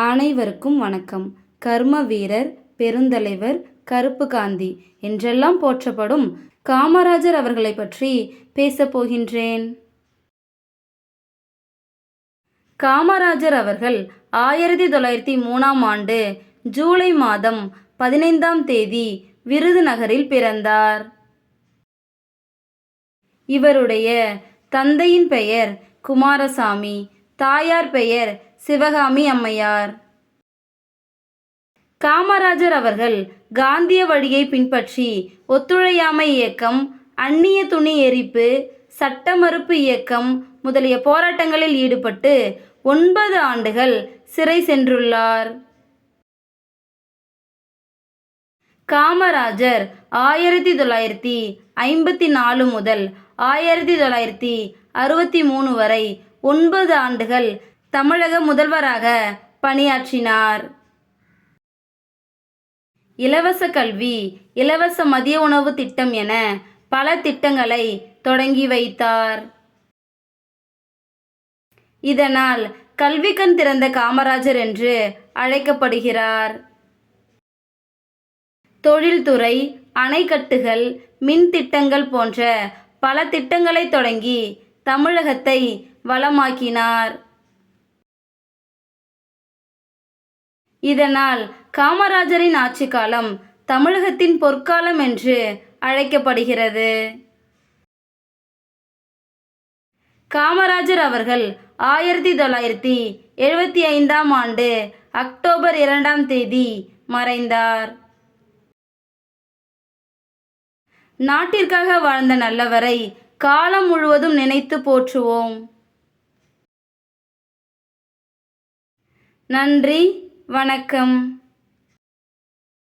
அனைவருக்கும் வணக்கம். கர்ம வீரர் பெருந்தலைவர் கருப்பு காந்தி என்றெல்லாம் போற்றப்படும் காமராஜர் அவர்களை பற்றி பேசப்போகின்றேன் காமராஜர் அவர்கள் ஆயிரத்தி தொள்ளாயிரத்தி மூணாம் ஆண்டு ஜூலை மாதம் பதினைந்தாம் தேதி விருதுநகரில் பிறந்தார். இவருடைய தந்தையின் பெயர் குமாரசாமி தாயார் பெயர் சிவகாமி அம்மையார். காமராஜர் அவர்கள் காந்திய வழியை பின்பற்றி ஒத்துழையாமை இயக்கம் அந்நிய துணி எரிப்பு சட்ட மறுப்பு இயக்கம் முதலிய போராட்டங்களில் ஈடுபட்டு ஒன்பது ஆண்டுகள் சிறை சென்றுள்ளார். காமராஜர் ஆயிரத்தி தொள்ளாயிரத்தி ஐம்பத்தி நாலு முதல் ஆயிரத்தி தொள்ளாயிரத்தி அறுபத்தி மூணு வரை ஒன்பது ஆண்டுகள் தமிழக முதல்வராக பணியாற்றினார். இலவச கல்வி இலவச மதிய உணவு திட்டம் என பல திட்டங்களை தொடங்கி வைத்தார். இதனால் கல்வி கண் திறந்த காமராஜர் என்று அழைக்கப்படுகிறார். தொழில்துறை அணைக்கட்டுகள் மின் திட்டங்கள் போன்ற பல திட்டங்களை தொடங்கி தமிழகத்தை வளமாக்கினார். இதனால் காமராஜரின் ஆட்சி காலம் தமிழகத்தின் பொற்காலம் என்று அழைக்கப்படுகிறது. காமராஜர் அவர்கள் ஆயிரத்தி தொள்ளாயிரத்தி எழுபத்தி ஐந்தாம் ஆண்டு அக்டோபர் இரண்டாம் தேதி மறைந்தார். நாட்டிற்காக வாழ்ந்த நல்லவரை காலம் முழுவதும் நினைத்து போற்றுவோம். நன்றி. வணக்கம்.